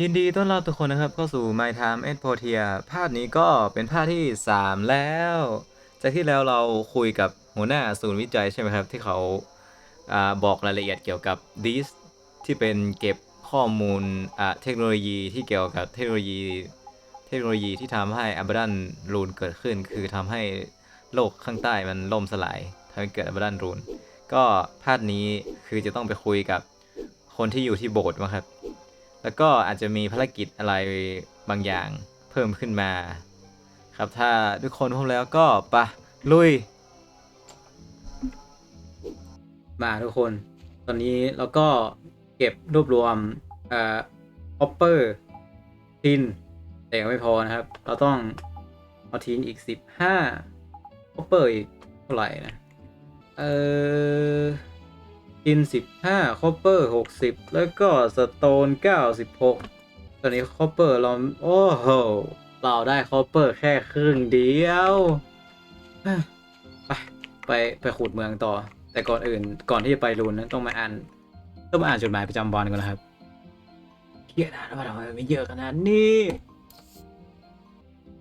ยินดีต้อนรับทุกคนนะครับเข้าสู่ My Time at Portia ภาคนี้ก็เป็นภาคที่ 3 แล้ว จากที่แล้วเราคุยกับหัวหน้าศูนย์วิจัยใช่ไหมครับ ที่เขาอาบอกรายละเอียดเกี่ยวกับ DIS ที่เป็นเก็บข้อมูลอ่าเทคโนโลยีที่เกี่ยวกับเทคโนโลยี เทคโนโลยีที่ทำให้อับดันรูนเกิดขึ้น คือทำให้โลกข้างใต้มันล่มสลายทำให้เกิดอับดันรูนก็ภาคนี้คือจะต้องไปคุยกับคนที่อยู่ที่โบสถ์ครับ แล้วก็อาจจะมีภารกิจอะไรบางอย่างเพิ่มขึ้นมา ครับถ้าทุกคนพร้อมแล้วก็ปะลุย มาทุกคน ตอนนี้เราก็เก็บรวบรวมเอ่อออปเปอร์ทินแต่ยังไม่พอนะครับ เราต้องเอาทินอีก15ออปเปอร์อีกเท่าไหร่นะ เออ กิน15คอปเปอร์60แล้วก็สโตน96ตอนนี้คอปเปอร์เราโอ้โหเราได้คอปเปอร์แค่ครึ่งเดียว ไปไปไปขุดเมืองต่อ แต่ก่อนอื่นก่อนที่จะไปรูนนั้นต้องมาอ่านต้องมาอ่านจดหมายประจำวันก่อนนะครับเขียนอ่านว่าทำไมไม่เยอะขนาดนี้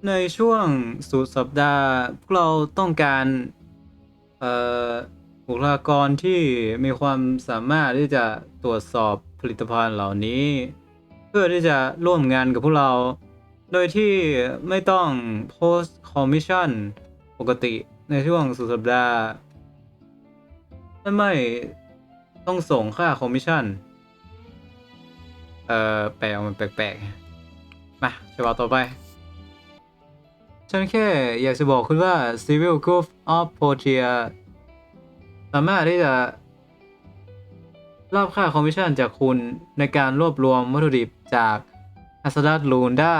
ในช่วงสุดสัปดาห์พวกเราต้องการ เอ่อ บุคลากรที่มีความสามารถที่จะตรวจสอบผลิตภัณฑ์เหล่านี้ เพื่อที่จะร่วมงานกับพวกเรา โดยที่ไม่ต้อง post commission ปกติในช่วงสุดสัปดาห์และไม่ต้องส่งค่า commission เอ่อ แปลมันแปลกๆ มาฉบับต่อไป ฉันแค่อยากจะบอกคุณว่า Civil Group of Portia สามารถที่จะรับค่าคอมมิชชั่นจากคุณในการรวบรวมวัตถุดิบจากอัสดัตลูนได้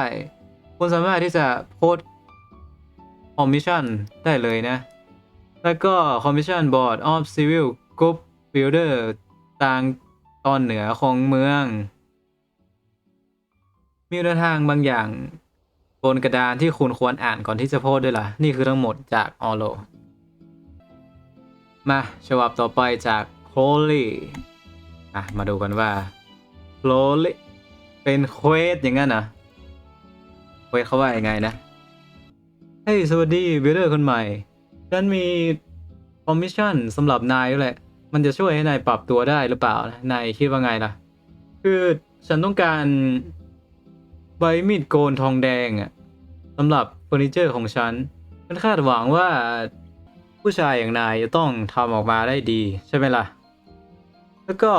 คุณสามารถที่จะโพสคอมมิชชั่นได้เลยนะ แล้วก็คอมมิชชั่นบอร์ดออฟซิวิลกรุ๊ปบิลเดอร์ทางตอนเหนือของเมือง มีแนวทางบางอย่างบนกระดานที่คุณควรอ่านก่อนที่จะโพสด้วยล่ะ นี่คือทั้งหมดจากออโล มาฉบับต่อไปจากโคลี่ อะ มาดูกันว่าโคลี่เป็นเควสอย่างนั้นนะเควสเขาว่ายังไงนะเฮ้ยสวัสดีบิลเดอร์คนใหม่ ฉันมีคอมมิชชั่นสำหรับนายด้วยแหละ มันจะช่วยให้นายปรับตัวได้หรือเปล่านายคิดว่าไงล่ะ คือฉันต้องการใบมีดโกนทองแดงอะสำหรับเฟอร์นิเจอร์ของฉัน ฉันคาดหวังว่า ผู้ชายอย่างนายจะต้องทำออกมาได้ดีใช่ไหมล่ะ แล้วก็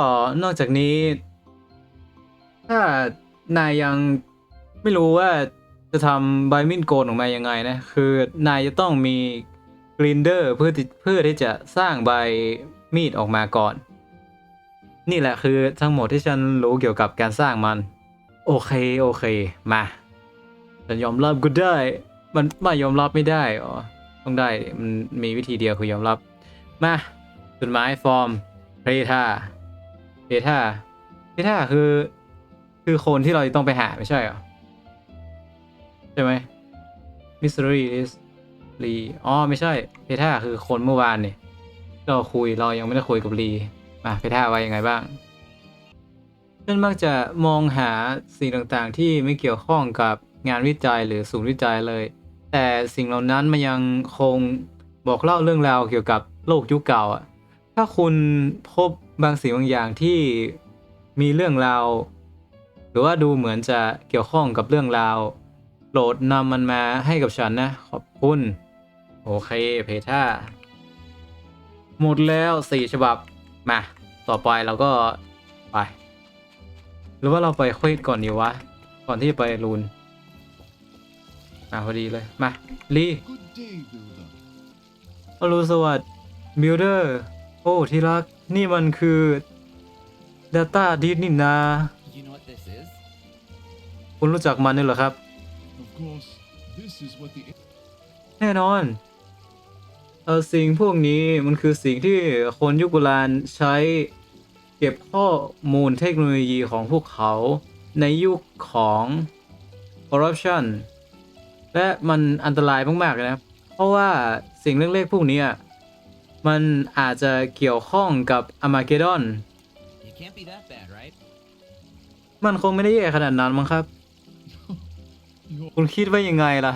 นอกจากนี้ ถ้านายยังไม่รู้ว่าจะทำใบมีดโกนออกมายังไงนะ คือนายจะต้องมีกรินเดอร์เพื่อเพื่อที่จะสร้างใบมีดออกมาก่อน นี่แหละคือทั้งหมดที่ฉันรู้เกี่ยวกับการสร้างมัน โอเค โอเค มา ฉันยอมรับก็ได้ มันไม่ยอมรับไม่ได้อ๋อ ต้องได้มันมีวิธีเดียวคือยอมรับ มาจดหมายฟอร์มเพทาเพทาเพทาคือ คือคนที่เราต้องไปหาไม่ใช่เหรอ ใช่ไหมมิส t รี is ลีอ๋อไม่ใช่ เพทาคือคนเมื่อวานเนี่ยเราคุยเรายังไม่ได้คุยกับลีมาเพทาไว่ายังไงบ้างฉันมักจะมองหาสิ่งต่างๆ ที่ไม่เกี่ยวข้องกับงานวิจัยหรือศูนย์วิจัยเลย แต่สิ่งเหล่านั้นมันยังคงบอกเล่าเรื่องราวเกี่ยวกับโลกยุคเก่าอะถ้าคุณพบบางสิ่งบางอย่างที่มีเรื่องราว หรือว่าดูเหมือนจะเกี่ยวข้องกับเรื่องราวโปรดนำมันมาให้กับฉันนะ ขอบคุณ โอเคเพท่าหมดแล้วสี่ฉบับ มา ต่อไปเราก็ไป หรือว่าเราไปเควสก่อนดีวะ ก่อนที่จะไปรูน อะพอดีเลย มาลีอรุณสวัสดิ์บิลเดอร์ โอ้ ที่รัก นี่มันคือ Data d i s นี่นาคุณรู้จักมันด้วยเหรอครับ แน่นอนเออสิ่งพวกนี้มันคือสิ่งที่คนยุคโบราณใช้เก็บข้อมูลเทคโนโลยีของพวกเขาในยุคของ corruption และมันอันตรายมากๆเลยนะ เพราะว่าสิ่งเล็กๆพวกเนี้ยมันอาจจะเกี่ยวข้องกับอ r m มาเกดอน It can't be that bad, right? มันคงไม่ได้แย่ขนาดนั้นมั้งครับ You're คุณคิดว่ายังไงล่ะ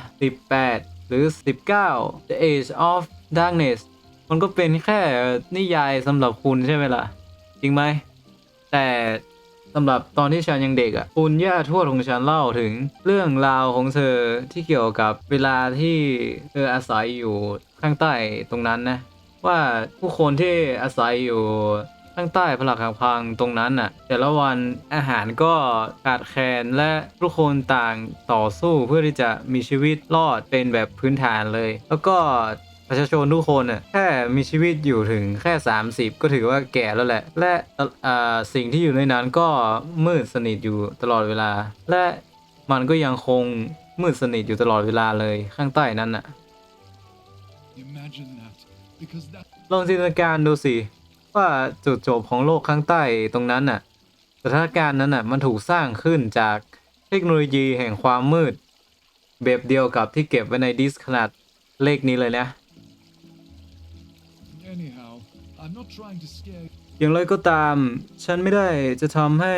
18 หรือ 19 The Age of Darkness มันก็เป็นแค่นิยายสำหรับคุณใช่ไหมล่ะ จริงไหม แต่ สำหรับตอนที่ฉันยังเด็กอะ่ะคุณย่าทวดของฉันเล่าถึงเรื่องราวของเธอที่เกี่ยวกับเวลาที่เธออาศัยอยู่ข้างใต้ตรงนั้นนะว่าผู้คนที่อาศัยอยู่ข้างใต้ผลักหักพังตรงนั้นน่ะ แต่ละวันอาหารก็ขาดแคลนและทุกคนต่างต่อสู้เพื่อที่จะมีชีวิตรอดเป็นแบบพื้นฐานเลย แล้วก็ ประชาชนทุกคนน่ะแค่มีชีวิตอยู่ถึงแค่ 30 ก็ถือว่าแก่แล้วแหละ และเอ่อสิ่งที่อยู่ในนั้นก็มืดสนิทอยู่ตลอดเวลา และมันก็ยังคงมืดสนิทอยู่ตลอดเวลาเลยข้างใต้นั้นน่ะ imagine that because that ลองจินตนาการดูสิ ว่าจุดจบของโลกข้างใต้ตรงนั้นน่ะสถานการณ์นั้นน่ะมันถูกสร้างขึ้นจากเทคโนโลยีแห่งความมืด แบบเดียวกับที่เก็บไว้ในดิสก์ขนาดเล็กนี้เลยนะ อย่างไรก็ตาม ฉันไม่ได้จะทำให้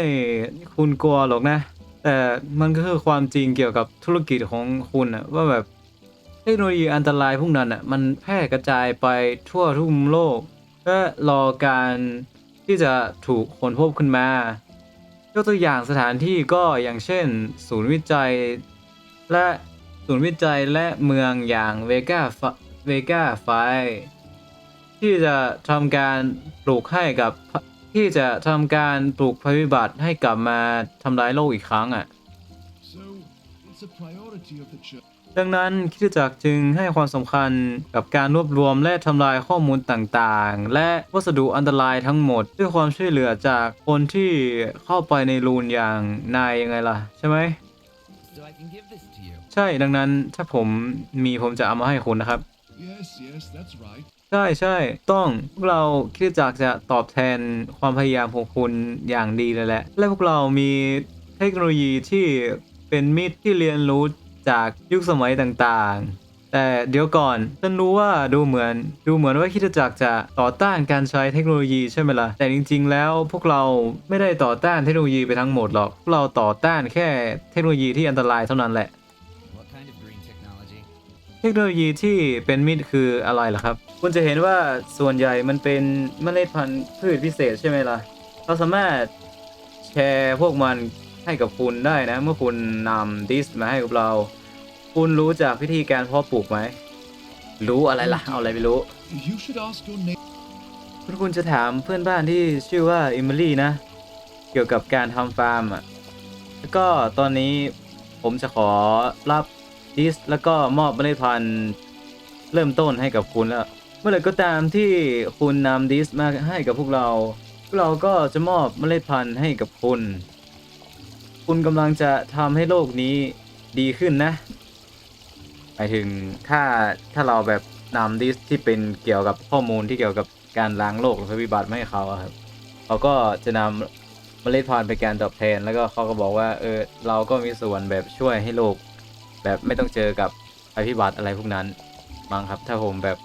คุณกลัวหรอกนะ แต่มันก็คือความจริงเกี่ยวกับธุรกิจของคุณนะว่าแบบเทคโนโลยีอันตรายพวกนั้นน่ะมันแพร่กระจายไปทั่วทุกมุมโลกและรอการที่จะถูกค้นพบขึ้นมายกตัวอย่างสถานที่ก็อย่างเช่น ศูนย์วิจัย และศูนย์วิจัยและเมืองอย่างเวกาเวกาไฟ ที่จะทำการปลูกให้กับที่จะทำการปลูกภัยพิบัติให้กลับมาทำร้ายโลกอีกครั้งอะ so it's a priority of the church ดังนั้นคริสตจักรจึงให้ความสำคัญกับการรวบรวมและทำลายข้อมูลต่างๆ และวัสดุอันตรายทั้งหมด ด้วยความช่วยเหลือจากคนที่เข้าไปในรูนอย่างนายยังไงล่ะ ใช่ไหม So I can give this to you. ใช่ดังนั้นถ้าผมมีผมจะเอามาให้คุณนะครับ yes yes that's right ใช่ใช่ต้องพวกเราคิดจากจะตอบแทนความพยายามของคุณอย่างดีเลยแหละ และพวกเรามีเทคโนโลยีที่เป็นมิตรที่เรียนรู้จากยุคสมัยต่างๆ แต่เดี๋ยวก่อนฉันรู้ว่าดูเหมือนดูเหมือนว่าคิดจักรจะต่อต้านการใช้เทคโนโลยีใช่ไหมล่ะแต่จริง ๆ แล้วพวกเราไม่ได้ต่อต้านเทคโนโลยีไปทั้งหมดหรอกพวกเราต่อต้านแค่เทคโนโลยีที่อันตรายเท่านั้นแหละ เทคโนโลยีที่เป็นมิตรคืออะไรล่ะครับ คุณจะเห็นว่าส่วนใหญ่มันเป็นเมล็ดพันธุ์พืชพิเศษใช่ไหมล่ะเราสามารถแชร์พวกมันให้กับคุณได้นะ เมื่อคุณนำดิสมาให้กับเรา คุณรู้จากวิธีการเพาะปลูกไหม รู้อะไรล่ะ เอาอะไรไปรู้ you should ask your neighbor คุณคุณจะถามเพื่อนบ้านที่ชื่อว่าอิม l ลี่นะ เกี่ยวกับการทำฟาร์มอะแล้วก็ตอนนี้ผมจะขอรับ ดิสแล้วก็มอบเมล็ดพันธุ์เริ่มต้นให้กับคุณแล้ว เมื่อไหร่ก็ตามที่คุณนำดิสมาให้กับพวกเรา พวกเราก็จะมอบเมล็ดพันธุ์ให้กับคุณ คุณกำลังจะทำให้โลกนี้ดีขึ้นนะหมายถึงถ้าถ้าเราแบบนำดิสที่เป็นเกี่ยวกับข้อมูลที่เกี่ยวกับการล้างโลกหรือภัยพิบัติมาให้เขาครับเขาก็จะนำเมล็ดพันธุ์ไปการตอบแทน แล้วก็เขาก็บอกว่าเออเราก็มีส่วนแบบช่วยให้โลก แบบไม่ต้องเจอกับภัยพิบัติอะไรพวกนั้นมั้งครับ ถ้าผมแบบ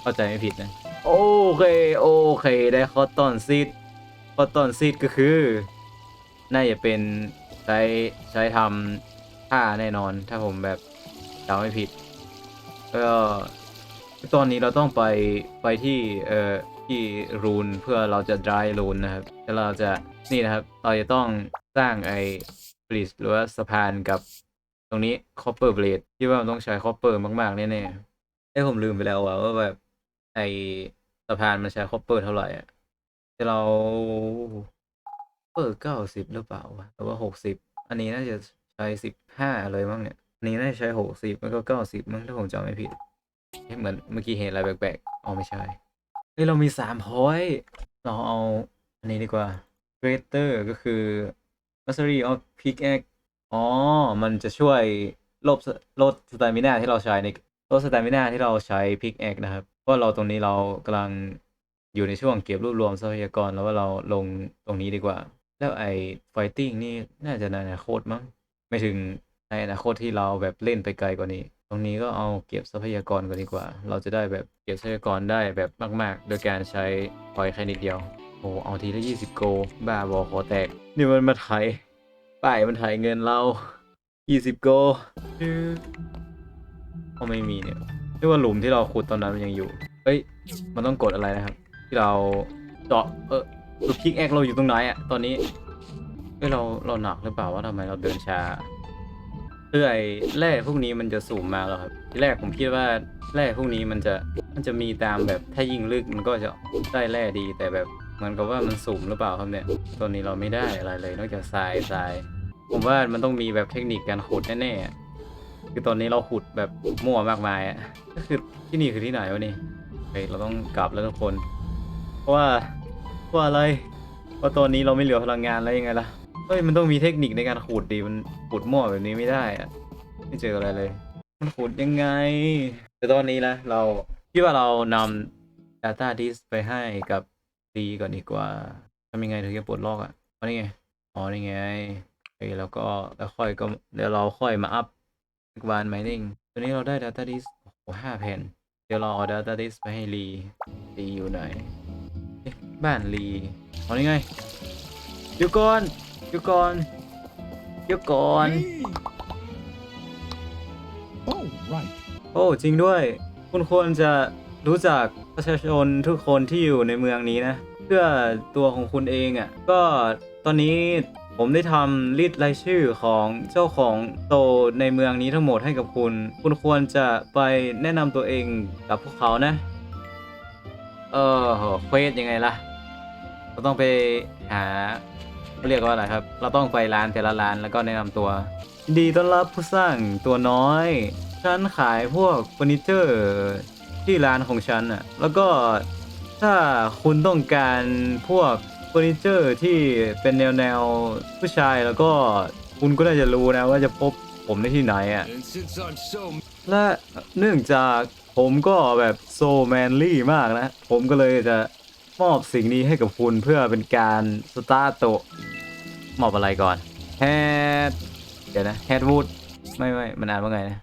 เข้าใจไม่ผิดนะ โอเค โอเค ได้คอตตอนซีดคอตตอนซีดก็คือ น่าจะเป็นใช้ใช้ทำผ้าแน่นอน ถ้าผมแบบเดาไม่ผิดก็ตอนนี้เราต้องไปไปที่เอ่อที่รูนเพื่อเราจะ dry รูนนะครับแล้วเราจะนี่นะครับ เราจะต้องสร้างไอ้ bridge หรือว่าสะพานกับ ตรงนี้ copper blade ที่ว่ามันต้องใช้ copper มากๆแน่ๆไอ้ผมลืมไปแล้วว่าว่าแบบไอ้สะพานมันใช้ copper เท่าไหร่อะแต่เราเปออเก้าสิบหรือเปล่าวะหรือว่าหกสิบอันนี้น่าจะใช้สิบห้าเลยมั้งเนี่ยอันนี้น่าจะใช้หกสิบมันก็เก้าสิบมั้งถ้าผมจำไม่ผิดเอ๊ะเหมือนเมื่อกี้เห็นอะไรแปลกๆอ๋อไม่ใช่เฮ้ยเรามีสามพอยต์เราเอาอันนี้ดีกว่า greater ก็คือ mastery of pickaxe อ๋อ มันจะช่วยลบลดสตามินาที่เราใช้ในลดสตามินาที่เราใช้ pickaxe นะครับ เพราะเราตรงนี้เรากำลังอยู่ในช่วงเก็บรวบรวมทรัพยากรแล้วว่าเราลงตรงนี้ดีกว่า แล้วไอ้ fighting นี่น่าจะในอนาคตมั้งไม่ถึงในอนาคตที่เราแบบเล่นไปไกลกว่านี้ ตรงนี้ก็เอาเก็บทรัพยากรก่อนดีกว่า เราจะได้แบบเก็บทรัพยากรได้แบบมาก ๆ โดยการใช้พอยแค่นิดเดียวโอ้เอาทีละ20 โก บ้าบอขอแตก นี่มันมาไทย ป้ายมันถ่ายเงินเรา20โกก็ไม่มีเนี่ยเรียกว่าหลุมที่เราขุดตอนนั้นมันยังอยู่ เฮ้ย มันต้องกดอะไรนะครับ ที่เราเจาะ เออลูกพิกแอกเราอยู่ตรงไหนอะตอนนี้เอ้ยเราเราหนักหรือเปล่าว่าทำไมเราเดินช้าคือไอ้แร่พวกนี้มันจะสูงมาแล้วครับ ที่แรกผมคิดว่าแร่พวกนี้มันจะมันจะมีตามแบบถ้ายิ่งลึกมันก็จะได้แร่ดีแต่แบบ มือนกับว่ามันสูงหรือเปล่าครับเนี่ยตอนนี้เราไม่ได้อะไรเลยนอกจากทรายทราย ผมว่ามันต้องมีแบบเทคนิคการขุดแน่ๆ คือตอนนี้เราขุดแบบมั่วมากมายอะก็คือที่นี่คือที่ไหนวะนี่เฮ้ยเราต้องกลับแล้วทุกคน เพราะว่าเพราะอะไร เพราะตอนนี้เราไม่เหลือพลังงานแล้วยังไงล่ะ เฮ้ยมันต้องมีเทคนิคในการขูดดีมันขูดมั่วแบบนี้ไม่ได้อะไม่เจออะไรเลย มันขูดยังไง แต่ตอนนี้นะเราคิดว่าเรานำ Data Disk ไปให้กับ ดีก่อนดีกว่าทำยังไงถึงจะปลดล็อกอะอ๋อนี่ไงอ๋อนี่ไงเฮ้ยแล้วก็แล้วค่อยก็เดี๋ยวเราค่อยมาอัพวานไมนิ่งตัวนี้เราได้ Data Disk โอ้โหห้าแผ่น เดี๋ยวเราเอา Data Disk ไปให้ลีลีอยู่ไหนเอ๊ะบ้านลีอ๋อนี่ไงเดี๋ยวก่อนเดี๋ยวก่อนเดี๋ยวก่อน Hey! Oh, right. โอ้จริงด้วย คุณควรจะรู้จัก ประชาชนทุกคนที่อยู่ในเมืองนี้นะ เพื่อตัวของคุณเองอะ่ะก็ตอนนี้ผมได้ทำลิสต์รายชื่อของเจ้าของโตในเมืองนี้ทั้งหมดให้กับคุณ คุณควรจะไปแนะนำตัวเองกับพวกเขานะ เออเควสยังไงล่ะ เราต้องไปหาเขาเรียกว่าอะไรครับ เราต้องไปร้านแต่ละร้านแล้วก็แนะนำตัว ดีต้อนรับผู้สร้างตัวน้อย ฉันขายพวกเฟอร์นิเจอร์ ที่ร้านของฉันอะ แล้วก็ถ้าคุณต้องการพวกเฟอร์นิเจอร์ที่เป็นแนวแนวผู้ชายแล้วก็คุณก็น่าจะรู้นะว่าจะพบผมได้ที่ไหนอะ และเนื่องจากผมก็แบบโซแมนลี่มากนะ ผมก็เลยจะมอบสิ่งนี้ให้กับคุณเพื่อเป็นการสตาร์โตมอบอะไรก่อนแฮดเดี๋ยวนะแฮดวูดไม่ไม่มันอ่านว่าไงนะ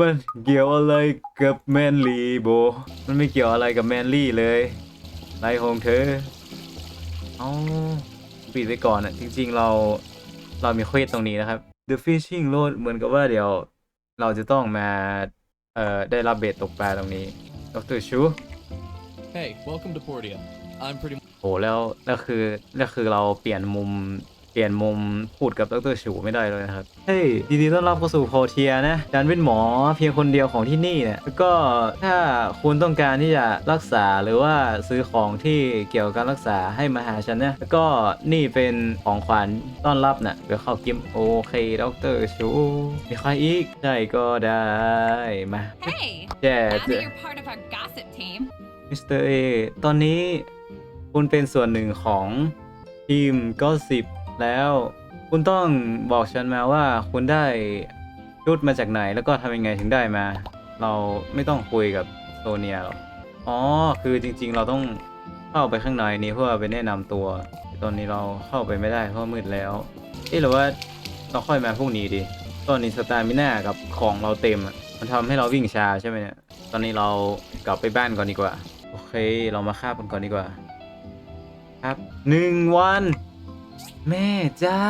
มันเกี่ยวอะไรกับแมนลี่โบ มันไม่เกี่ยวอะไรกับแมนลี่เลยไรของเธอ เอาปิดไว้ก่อนอะ จริง ๆ เรา เรามีเควสตรงนี้นะครับ The Fishing Road เหมือนกับว่าเดี๋ยว เราจะต้องมา เอ่อ ได้รับเบ็ดตกปลาตรงนี้ ดรชู Hey, welcome to Portia. I'm pretty โหแล้วแล้วคือแล้วคือเราเปลี่ยนมุม เปลี่ยนมุมพูดกับดรชูไม่ได้เลยนะครับ เฮ้ยยินดีต้อนรับเข้าสู่โพเทียนะฉันเป็นหมอเพียงคนเดียวของที่นี่เนี่ยแล้วก็ถ้าคุณต้องการที่จะรักษาหรือว่าซื้อของที่เกี่ยวกับการรักษาให้มาหาฉันนะแล้วก็นี่เป็นของขวัญต้อนรับนะ่ะเดี๋ยวเข้ากิมโอเคดรชูมีใครอีกใช่ก็ได้มา Hey, แย่ now that you're part of our gossip team, มิสเตอร์เอตอนนี้คุณเป็นส่วนหนึ่งของทีมก็สิบ แล้ว คุณต้องบอกฉันมาว่าคุณได้ชุดมาจากไหนแล้วก็ทำยังไงถึงได้มา เราไม่ต้องคุยกับโซเนียหรอกอ๋อ คือจริงๆ เราต้องเข้าไปข้างในนี้เพื่อไปแนะนำตัวแต่ตอนนี้เราเข้าไปไม่ได้เพราะมืดแล้ว เอ๊ะหรือว่าเราค่อยมาพรุ่งนี้ดี ตอนนี้สตาร์มิน่ากับของเราเต็มอะมันทำให้เราวิ่งช้าใช่ไหมเนี่ย ตอนนี้เรากลับไปบ้านก่อนดีกว่า โอเค เรามาคาบกันก่อนดีกว่า ครับหนึ่งวัน แม่เจ้า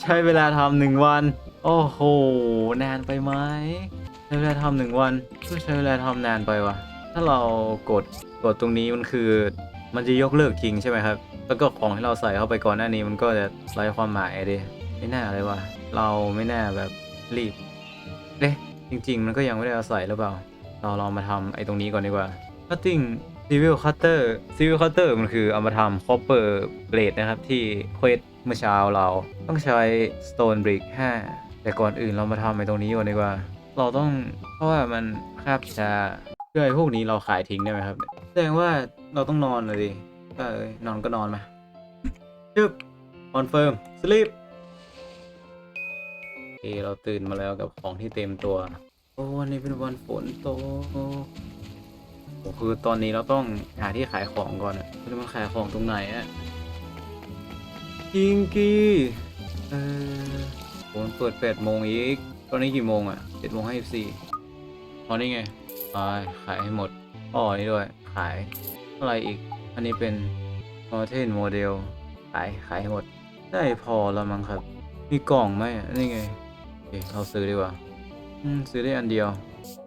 ใช้เวลาทำหนึ่งวัน โอ้โห นานไปไหมใช้เวลาทำหนึ่งวันก็ใช้เวลาทำนานไปวะถ้าเรากดกดตรงนี้มันคือ มันจะยกเลิกทิ้งใช่ไหมครับ แล้วก็ของที่เราใส่เข้าไปก่อนหน้านี้มันก็จะไร้ความหมายดิไม่น่าเลยวะเราไม่น่าแบบรีบเอ๊ะจริง ๆ มันก็ยังไม่ได้เอาใส่หรือเปล่า เราลองมาทำไอ้ตรงนี้ก่อนดีกว่า cutting civil cutter civil cutter มันคือเอามาทำ copper blade นะครับ ที่เควสเมื่อเช้าเราต้องใช้ stone brick 5 แต่ก่อนอื่นเรามาทำไอ้ตรงนี้ก่อนดีกว่า เราต้องเพราะว่ามันคาบชาเพื่อไอ้พวกนี้เราขายทิ้งได้ไหมครับ แสดงว่าเราต้องนอนเลยดิก็เอ้ยนอนก็นอนมาจึบคอนเฟิร์มสลีปโอเคเราตื่นมาแล้วกับของที่เต็มตัว โอ้วันนี้เป็นวันฝนตก คือตอนนี้เราต้องหาที่ขายของก่อนอะเราจะมาขายของตรงไหนอะกิงกี้เออโหมันเปิดแปดโมงอีก ตอนนี้กี่โมงอะเจ็ดโมงห้าสิบสี่อ๋อนี่ไงไปขายให้หมดอ๋อนี่ด้วย ขายอะไรอีก อันนี้เป็นมอเทนโมเดลขายขายให้หมด ได้พอแล้วมั้งครับ มีกล่องไหมอะนี่ไงโอเคเราซื้อดีกว่าอืมซื้อได้อันเดียว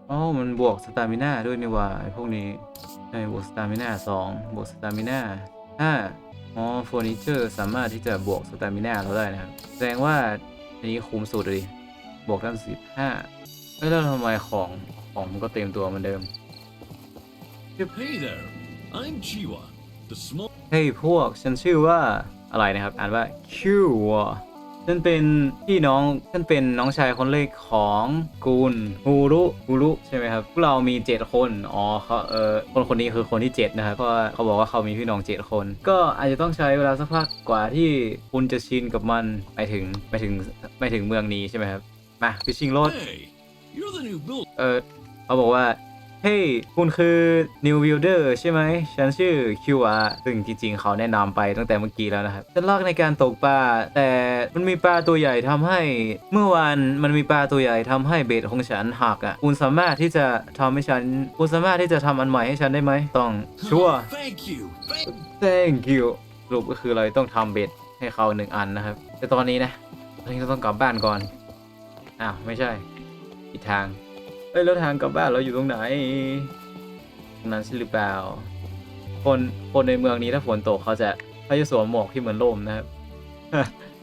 อ๋อมันบวกสตามิน่าด้วยนี่หว่าไอพวกนี้ใช่บวกสตามิน่าสองบวกสตามิน่าห้าอ๋อเฟอร์นิเจอร์สามารถที่จะบวกสตามิน่าเราได้นะครับ แสดงว่าอันนี้คุ้มสุดเลยบวกตั้งสิบห้าเอ้ยแล้วทำไมของของมันก็เต็มตัวเหมือนเดิม Hey there, I'm Chiwa, the small เฮ้ยพวกฉันชื่อว่าอะไรนะครับ อ่านว่าคิว ฉันเป็นพี่น้องฉันเป็นน้องชายคนเล็กของกูนฮูรุฮูรุใช่ไหมครับพวกเรามี 7 คนอ๋อเขาเออคนคนนี้คือคนที่ 7 นะครับเพราะว่าเขาบอกว่าเขามีพี่น้อง 7 คน ก็อาจจะต้องใช้เวลาสักพักกว่าที่คุณจะชินกับมันไปถึงไปถึงไปถึงเมืองนี้ใช่ไหมครับมาฟิชชิงโรด Hey, you're the new build. เออเขาบอกว่า เฮ้ย คุณคือ New Builder ใช่ไหม ฉันชื่อ QR ซึ่งจริงๆ เขาแนะนำไปตั้งแต่เมื่อกี้แล้วนะครับ ฉันลอกในการตกปลา แต่มันมีปลาตัวใหญ่ทำให้ เมื่อวานมันมีปลาตัวใหญ่ทำให้เบ็ดของฉันหักอะ คุณสามารถที่จะทำให้ฉัน คุณสามารถที่จะทำอันใหม่ให้ฉันได้ไหม ต้อง ชัวร์ Thank you. Thank thank you สรุปก็คือเราต้องทำเบ็ดให้เขาหนึ่งอันนะครับ แต่ตอนนี้นะตอนนี้เราต้องกลับบ้านก่อน อ้าว ไม่ใช่ผิดทาง เอ้ยแล้วทางกลับบ้านเราอยู่ตรงไหนตรงนั้นใช่หรือเปล่า คนคนในเมืองนี้ถ้าฝนตกเขาจะเขาจะสวมหมวกที่เหมือนร่มนะครับ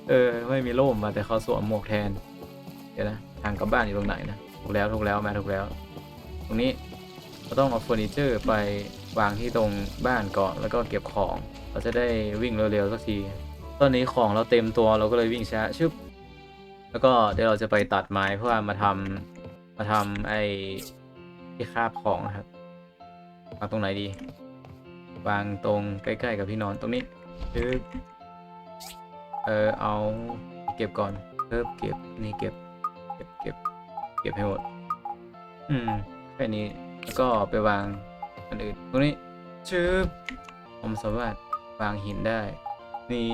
เออไม่มีร่มมาแต่เขาสวมหมวกแทน เดี๋ยวนะทางกลับบ้านอยู่ตรงไหนนะถูกแล้วถูกแล้วมาถูกแล้ว ตรงนี้เราต้องเอาเฟอร์นิเจอร์ไปวางที่ตรงบ้านก่อนแล้วก็เก็บของ เราจะได้วิ่งเร็วๆสักที ตอนนี้ของเราเต็มตัวเราก็เลยวิ่งช้าชึบแล้วก็เดี๋ยวเราจะไปตัดไม้เพื่อมาทำ มาทำไอ้ที่คาบของนะครับวางตรงไหนดี วางตรงใกล้ๆกับที่นอนตรงนี้ปึ๊บเออเอาเก็บก่อนเพิ่มเก็บนี่เก็บเก็บเก็บเก็บให้หมดอืมแค่นี้แล้วก็ไปวางอันอื่นตรงนี้ชึบผมสามารถวางหินได้ นี่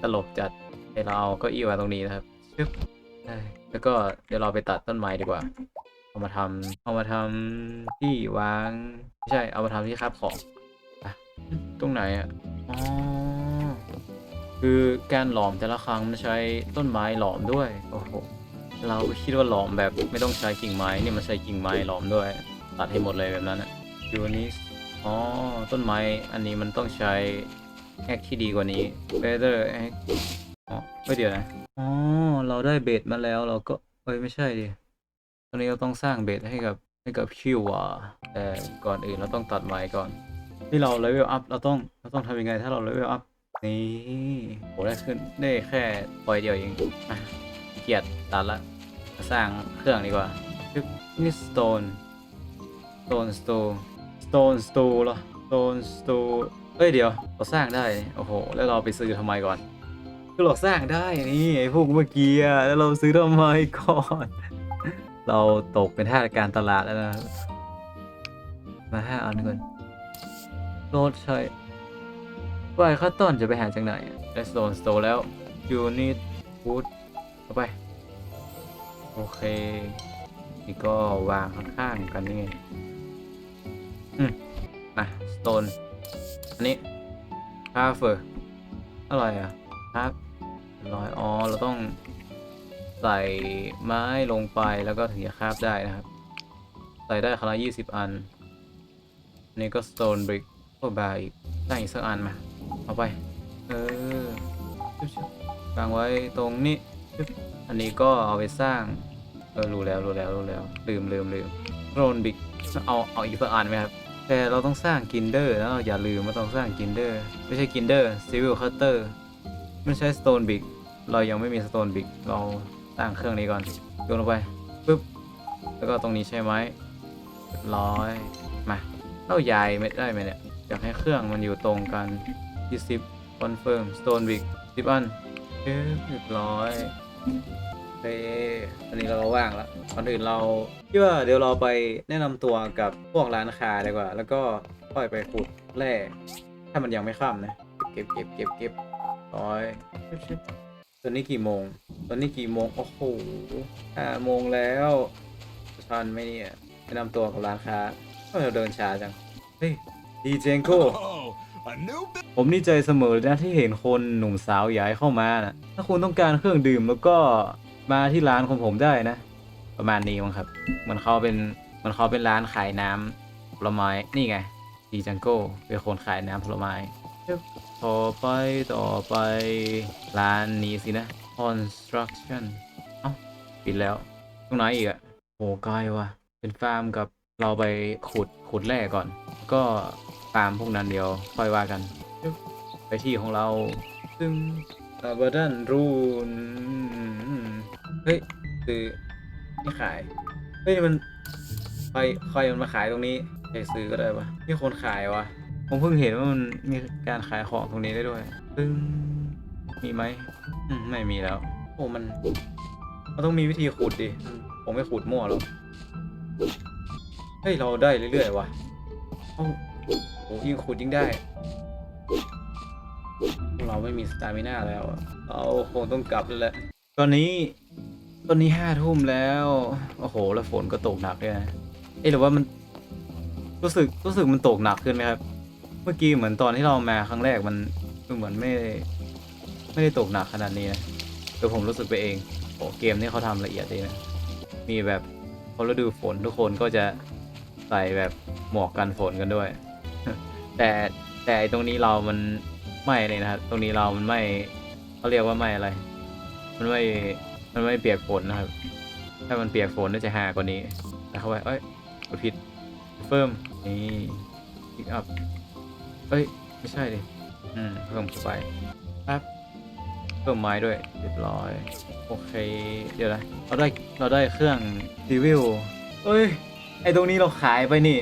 ตลกจัดเดี๋ยวเราเอาเก็อี้วางตรงนี้นะครับชึบ แล้วก็เดี๋ยวเราไปตัดต้นไม้ดีกว่า เอามาทำเอามาทำที่วางไม่ใช่ เอามาทำที่คาบของอะตรงไหนอะอ๋อคือการหลอมแต่ละครั้งมันใช้ต้นไม้หลอมด้วย โอ้โห เราคิดว่าหลอมแบบไม่ต้องใช้กิ่งไม้ นี่มันใช้กิ่งไม้หลอมด้วย ตัดให้หมดเลยแบบนั้นอะยูนิสอ๋อ ต้นไม้อันนี้มันต้องใช้แอคที่ดีกว่านี้ better แอคอ๋อไม่เดี๋ยวนะ อ๋อ เราได้เบสมาแล้วเราก็ เอ้ย ไม่ใช่ดิ ตอนนี้เราต้องสร้างเบสให้กับให้กับคิวอะแต่ก่อนอื่นเราต้องตัดไม้ก่อน ที่เราเลเวลอัพเราต้องเราต้องทำยังไงถ้าเราเลเวลอัพนี่โหได้ขึ้นได้แค่ปล่อยเดียวเองอะเกียดตัดละสร้างเครื่องดีกว่าชึบนี่สโตนสโตนสโตสโตนสโตเหรอสโตนสโตเอ้ยเดี๋ยวเราสร้างได้ โอ้โห แล้วเราไปซื้อทำไมก่อน คือเราสร้างได้นี่ไอ้พวกเมื่อกี้อะแล้วเราซื้อทำไมก่อน เราตกเป็นท่าสการตลาดแล้วนะ มาห้าอันก่อนโรดใช่ว่าไอ้ข้าต้นจะไปหาจากไหนเรสโตนสโตแล้วยูนิตฟูดเข้าไป โอเค นี่ก็วางข้างๆกันนี่ไงอืมมาสโตนอันนี้คาเฟอร์อะไรอะครับ ร้อยอ๋อเราต้องใส่ไม้ลงไปแล้วก็ถึงจะคาบได้นะครับ ใส่ได้ครั้งละยี่สิบอันอันนี้ก็ stone brick ก็บายอีกได้อีกสักอันมา เอาไป เออชุบชุบวางไว้ตรงนี้ชุบอันนี้ก็เอาไปสร้าง เออ รู้แล้วรู้แล้วรู้แล้ว ลืมลืมลืมโรนบิกเอาเอาอีกสักอันไหมครับแต่เราต้องสร้างกินเดอร์แล้วอย่าลืมว่าต้องสร้างกินเดอร์ไม่ใช่กินเดอร์ซิวิลคัตเตอร์ ไม่ใช่ stone brick เรายังไม่มี stone brick เราตั้งเครื่องนี้ก่อนโยนลงไปปึ๊บแล้วก็ตรงนี้ใช่ไหมร้อยมาเล่ายายไม่ได้ไหมเนี่ยอยากให้เครื่องมันอยู่ตรงกัน20 confirm stone brick 10อันเอ๊ะเรียบร้อยโอเคอันนี้เราว่างแล้วก่อนอื่นเราคิดว่าเดี๋ยวเราไปแนะนำตัวกับพวกร้านค้าดีกว่า แล้วก็ค่อยไปขุดแร่ถ้ามันยังไม่ค่ำนะ เก็บเก็บเก็บเก็บ ร้อยชิบชิบตอนนี้กี่โมง ตอนนี้กี่โมง โอ้โหห้าโมงแล้วทันไหมเนี่ยแนะนำตัวกับร้านค้าทำไมเราเดินช้าจัง เฮ้ย ดีเจงโก้ Oh, A new bit. ผมดีใจเสมอเลยนะที่เห็นคนหนุ่มสาวย้ายเข้ามานะถ้าคุณต้องการเครื่องดื่มแล้วก็มาที่ร้านของผมได้นะ ประมาณนี้มั้งครับ มันเขาเป็นมันเขาเป็นร้านขายน้ำผลไม้ นี่ไง ดีจังโก้เป็นคนขายน้ำผลไม้จึ๊บ ต่อไปต่อไป ร้านนี้สินะ construction เอ้าปิดแล้วตรงไหนอีกอะโหไกลว่ะ เป็นฟาร์มกับเราไปขุดขุดแร่ก่อน ก็ฟาร์มพวกนั้นเดียวค่อยว่ากัน ไปที่ของเราซึ่งอาบดันรูนเฮ้ยคือไม่ขาย เฮ้ย มันใครใครมันมาขายตรงนี้ใครซื้อก็ได้ปะมีคนขายวะ ผมเพิ่งเห็นว่ามันมีการขายของตรงนี้ได้ด้วยซึ่งมีไหมอืมไม่มีแล้ว โอ้มันมันต้องมีวิธีขุดดิอืมผมไม่ขุดมั่วหรอกเฮ้ย เราได้เรื่อยๆวะเอ้าโอ้ยิ่งขุดยิ่งได้ เราไม่มีสตามิน่าแล้วอะเราคงต้องกลับแล้วแหละ ตอนนี้ ตอนนี้ห้าทุ่มแล้ว โอ้โห แล้วฝนก็ตกหนักด้วยนะเอ๊ะหรือว่ามัน รู้สึก รู้สึกมันตกหนักขึ้นไหมครับ เมื่อกี้เหมือนตอนที่เรามาครั้งแรกมันเหมือนไม่ไม่ได้ตกหนักขนาดนี้นะเดี๋ยวผมรู้สึกไปเองโอ้เกมนี้เขาทำละเอียดดีนะมีแบบพอฤดูฝนทุกคนก็จะใส่แบบหมวกกันฝนกันด้วย แต่แต่ไอตรงนี้เรามันไม่เลยนะครับตรงนี้เรามันไม่เขาเรียกว่าไม่อะไร มันไม่มันไม่เปียกฝนนะครับ ถ้ามันเปียกฝนน่าจะหากว่านี้แต่เข้าไปเอ้ยผิดเพิ่มนี่พิกอัพ เอ้ย ไม่ใช่ดิอืม เพิ่มเข้าไปครับเพิ่มไม้ด้วยเรียบร้อย โอเค เดี๋ยวนะเราได้เราได้เครื่องรีวิวเอ้ย ไอตรงนี้เราขายไปนี่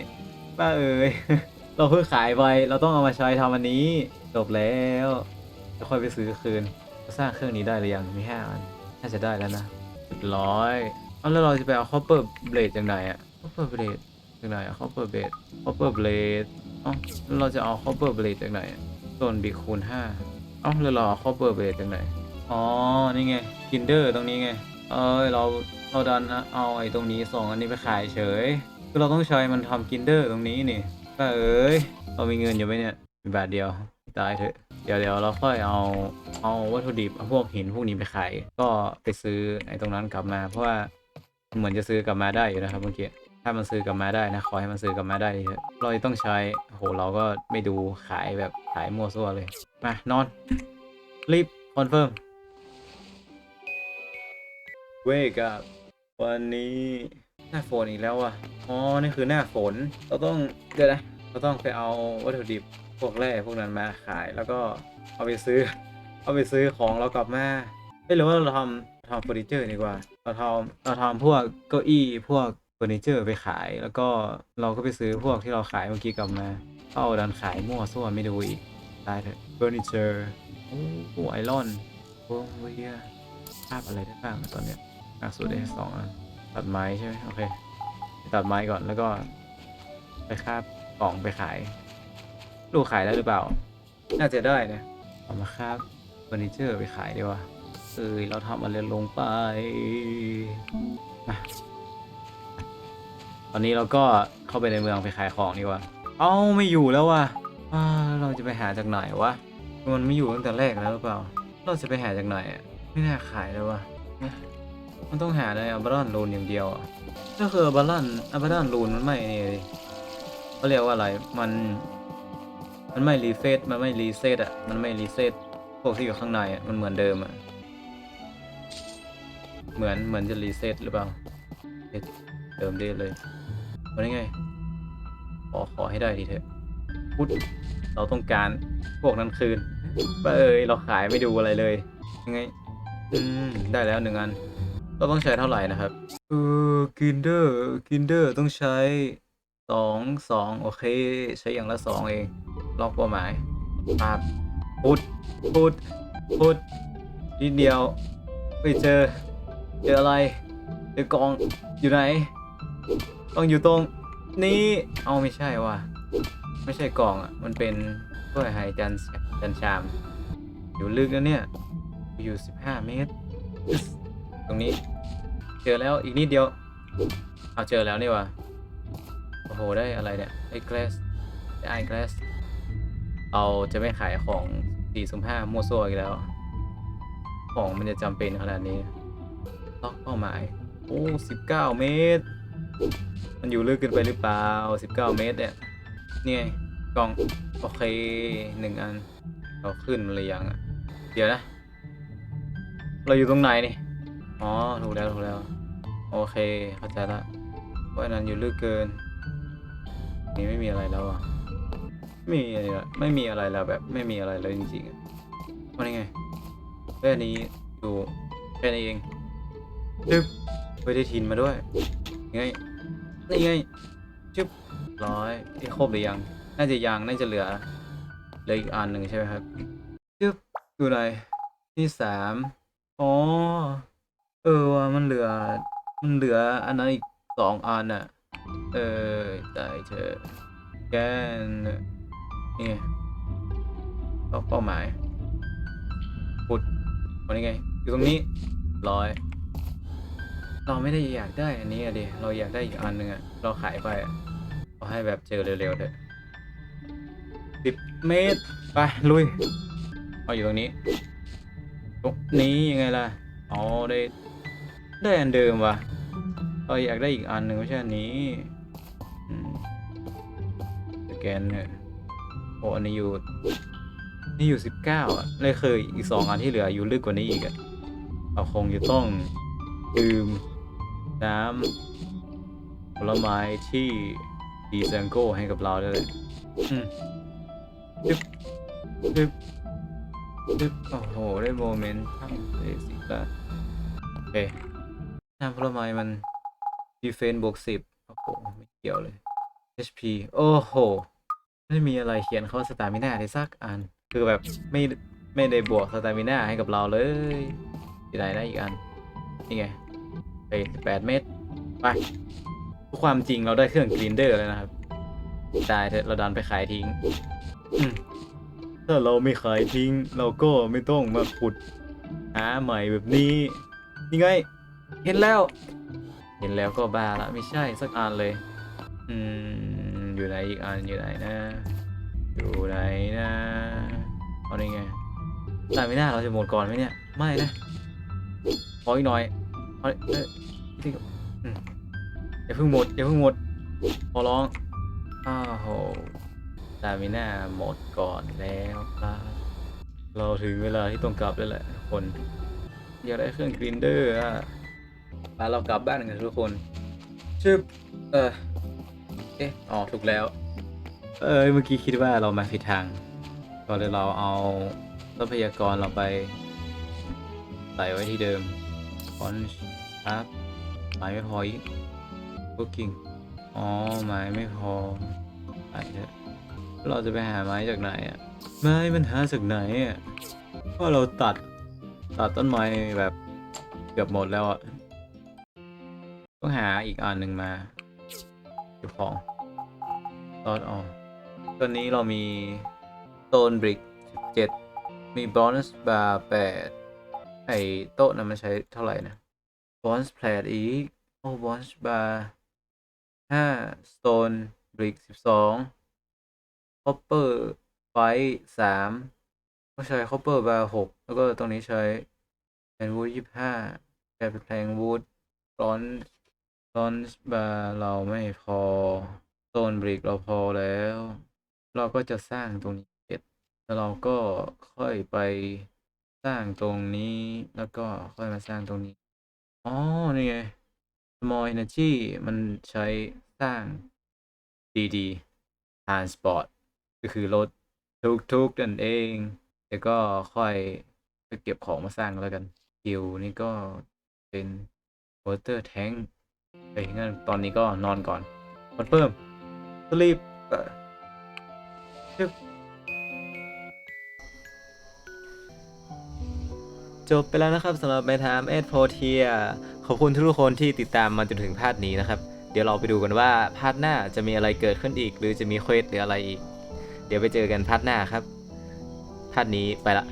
ป้าเอ๋ย เราเพิ่งขายไป เราต้องเอามาใช้ทำอันนี้ จบแล้วจะค่อยไปซื้อคืนจะสร้างเครื่องนี้ได้หรือยังมีห้าอันน่าจะได้แล้วนะเรียบร้อยเอาแล้วเราจะไปเอา copper blade จากไหนอะ copper blade จากไหนอะ copper blade copper blade เอ้าแล้ว เราจะเอา copper blade จากไหนส่วนบิคูณห้าเอ้าแล้วเราเอา copper blade จากไหนอ๋อนี่ไง kinder ตรงนี้ไงเอ้ยเราเราดันนะเอาไอ้ตรงนี้สองอันนี้ไปขายเฉยคือเราต้องใช้มันทำ kinder ตรงนี้นี่ก็เอ้ยเรามีเงินอยู่ไหมเนี่ยมีบาทเดียวตายเถอะเดี๋ยวเดี๋ยวเราค่อยเอาเอาวัตถุดิบพวกหินพวกนี้ไปขายก็ไปซื้อไอ้ตรงนั้นกลับมา เพราะว่าเหมือนจะซื้อกลับมาได้อยู่นะครับเมื่อกี้ ถ้ามันซื้อกลับมาได้นะ ขอให้มันซื้อกลับมาได้เถอะเราต้องใช้โหเราก็ไม่ดูขายแบบขายมั่วซั่วเลย มานอน รีบคอนเฟิร์มเวกับวันนี้หน้าฝนอีกแล้วอะ อ๋อ นี่คือหน้าฝน เราต้องเดี๋ยวนะเราต้องไปเอาวัตถุดิบพวกแร่พวกนั้นมาขายแล้วก็เอาไปซื้อ เอาไปซื้อของเรากลับมาเอ้ยหรือว่าเราทำทำเฟอร์นิเจอร์ดีกว่า เราทำเราทำพวกเก้าอี้พวก เฟอร์นิเจอร์ไปขาย แล้วก็เราก็ไปซื้อพวกที่เราขายเมื่อกี้กลับมาเอาดันขายมั่วซั่วไม่ดูอีกตายเถอะเฟอร์นิเจอร์โอ้โหไอรอนโอ้เวียภาพอะไรได้บ้างตอนเนี้ยอะสูตรได้สองอันตัดไม้ใช่ไหมโอเคตัดไม้ก่อนแล้วก็ ไปคาบกล่องไปขาย ลูกขายได้หรือเปล่า น่าจะได้นะเอามาคาบเฟอร์นิเจอร์ไปขายดีกว่าเอ้ยเราทำอะไรลงไปมา ตอนนี้เราก็เข้าไปในเมืองไปขายของดีกว่า เอ้าไม่อยู่แล้วว่ะอ่าเราจะไปหาจากไหนวะ มันไม่อยู่ตั้งแต่แรกแล้วหรือเปล่า เราจะไปหาจากไหนอะไม่น่าขายเลยว่ะ มันต้องหาในอัลบารันรูนอย่างเดียวอะก็คืออัลบารันอัลบารันรูนมันไม่นี่เลยเขาเรียกว่าอะไร มัน มันไม่รีเซ็ตมันไม่รีเซ็ตอะมันไม่รีเซ็ตพวกที่อยู่ข้างในอะมันเหมือนเดิมอะเหมือนเหมือนจะรีเซ็ตหรือเปล่า เดิมได้เลย วันนี้ไงขอขอให้ได้ทีเถอะพุทธเราต้องการพวกนั้นคืนบ้าเอ้ยเราขายไม่ดูอะไรเลย ยังไง อืม ได้แล้วหนึ่งอัน เราต้องใช้เท่าไหร่นะครับ เออกินเดอร์กินเดอร์ต้องใช้สองสองโอเค ใช้อย่างละสองเอง ล็อกเป้าหมายปับพุดพุดพุดนิดเดียวไปเจอ เจออะไร เจอกองอยู่ไหน ต้องอยู่ตรงนี้ เอาไม่ใช่ว่ะ ไม่ใช่กล่องอะ มันเป็นถ้วยไฮจันจันชาม อยู่ลึกนะเนี่ย อยู่ 15 เมตร ตรงนี้ เจอแล้วอีกนิดเดียว เอาเจอแล้วนี่วะโอ้โห ได้อะไรเนี่ย ไอ้ glass ไอ้ glass เราจะไม่ขายของสี่สุ่มห้ามั่วซั่วอีกแล้ว ของมันจะจำเป็นขนาดนี้ล็อกเป้าหมาย โอ้สิบเก้าเมตร มันอยู่ลึกเกินไปหรือเปล่าสิบเก้าเมตรเนี่ยนี่ไงกล่องโอเคหนึ่งอันเราขึ้นมาเลยยังอะ เดี๋ยวนะ เราอยู่ตรงไหนนี่อ๋อถูกแล้วถูกแล้ว โอเคเข้าใจละเพราะนั้นอยู่ลึกเกิน นี่ไม่มีอะไรแล้วอะไม่มีอะไรไม่มีอะไรแล้วแบบไม่มีอะไรเลยจริงๆอะว่านี่ไงแค่นี้อยู่แค่นี้เองจึ๊บไปได้ทินมาด้วยนี่ไง นี่ไงจึ๊บร้อยที่ครบหรือยัง น่าจะยัง น่าจะเหลือ เหลืออีกอันหนึ่งใช่ไหมครับจึ๊บอยู่ไหนที่สามอ๋อ เออว่ะมันเหลือ มันเหลืออันนั้นอีกสองอันอะ เออตายเธอแกนนี่เป้าหมายปุดวันนี้ไง อยู่ตรงนี้ร้อย เราไม่ได้อยากได้อันนี้อะดิเราอยากได้อีกอันหนึ่งอะเราขายไปอะเราให้แบบเจอเร็วๆเถอะสิบเมตรไปลุยเอาอยู่ตรงนี้ตรงนี้ยังไงล่ะอ๋อได้ได้อันเดิมวะเราอยากได้อีกอันหนึ่งไม่ใช่อันนี้สแกนเนี่ยโอ้อันนี้อยู่นี่อยู่สิบเก้าอะเลยเคยอีกสองอันที่เหลืออยู่ลึกกว่านี้อีกอะเราคงจะต้องดื่ม น้ำผลไม้ที่ดีแซงโก้ให้กับเราด้วยอืมดึบดึบดึบโอ้โห ได้โมเมนต์ทั้งเอสิกละโอเคน้ำผลไม้มันดีเฟนบวกสิบโอ้โห ไม่เกี่ยวเลย HP โอ้โห ไม่มีอะไรเขียนเข้าสตามิน่าได้สักอัน คือแบบไม่ไม่ได้บวกสตามิน่าให้กับเราเลยที่ไหนได้อีกอัน นี่ไง ไปแปดเมตรไปทุกความจริงเราได้เครื่องกรีนเดอร์แล้วนะครับตายเถอะเราดันไปขายทิ้งอืมถ้าเราไม่ขายทิ้ง เราก็ไม่ต้องมาขุดหาใหม่แบบนี้นี่ไง เห็นแล้ว เห็นแล้วก็บ้าละไม่ใช่สักอันเลย อืมอยู่ไหนอีกอันอยู่ไหนนะ อยู่ไหนนะเอาได้ไงตายไม่น่าเราจะหมดก่อนไหมเนี่ย ไม่นะขออีกหน่อย เอาเอ้ยที่อืมอย่าเพิ่งหมดอย่าเพิ่งหมดขอร้องอ้าวโหตามิน่าหมดก่อนแล้วครับ เราถึงเวลาที่ต้องกลับแล้วแหละทุกคนอยากได้เครื่องกรีนเดอร์อะมาเรากลับบ้านกันทุกคนชึบเออเอ๊ะอ๋อถูกแล้ว เอ้ยเมื่อกี้คิดว่าเรามาผิดทางก็เลยเราเอาทรัพยากรเราไป ใส่ไว้ที่เดิม อนครับหมายไม่พออีก booking อ๋อหมายไม่พอไปเถอะเราจะไปหาไม้จากไหนอะ ไม้มันหาจากไหนอะเพราะเราตัดตัดต้นไม้แบบเกือบหมดแล้วอะต้องหาอีกอันหนึ่งมาเก็บของตอดออกตอนนี้เรามีโตนบริก 17 มีบอ n น s บาร์8 ไอโต๊ะนั้นมันใช้เท่าไหร่นะบอ n น s แพลตอีก โอ้บอ n น s บาร์5 Stone Brick 12 Copper ไฟ3ก็ใช้ Copper Bar 6แล้วก็ตรงนี้ใช้แพนวูด25แกเป็นแพงวูดร้อนร้อนบาร์เราไม่พอ Stone Brick เราพอแล้ว เราก็จะสร้างตรงนี้เสร็จแล้วเราก็ค่อยไป สร้างตรงนี้แล้วก็ค่อยมาสร้างตรงนี้ อ๋อ นี่ไง small energy มันใช้สร้าง DD transport ก็คือรถทุกๆนั่นเอง แล้วก็ค่อยไปเก็บของมาสร้างแล้วกันคิวนี่ก็เป็น water tank เฮ้ยงั้นตอนนี้ก็นอนก่อนกดเพิ่ม sleep เอ่อ จบไปแล้วนะครับสำหรับ My Time at p o t i a ขอบคุณทุกคนที่ติดตามมาจนถึงพาร์ทนี้นะครับ เดี๋ยวเราไปดูกันว่าพาร์ทหน้าจะมีอะไรเกิดขึ้นอีก หรือจะมีเควสหรืออะไรอีก เดี๋ยวไปเจอกันพาร์ทหน้าครับพาร์ทนี้ไปละ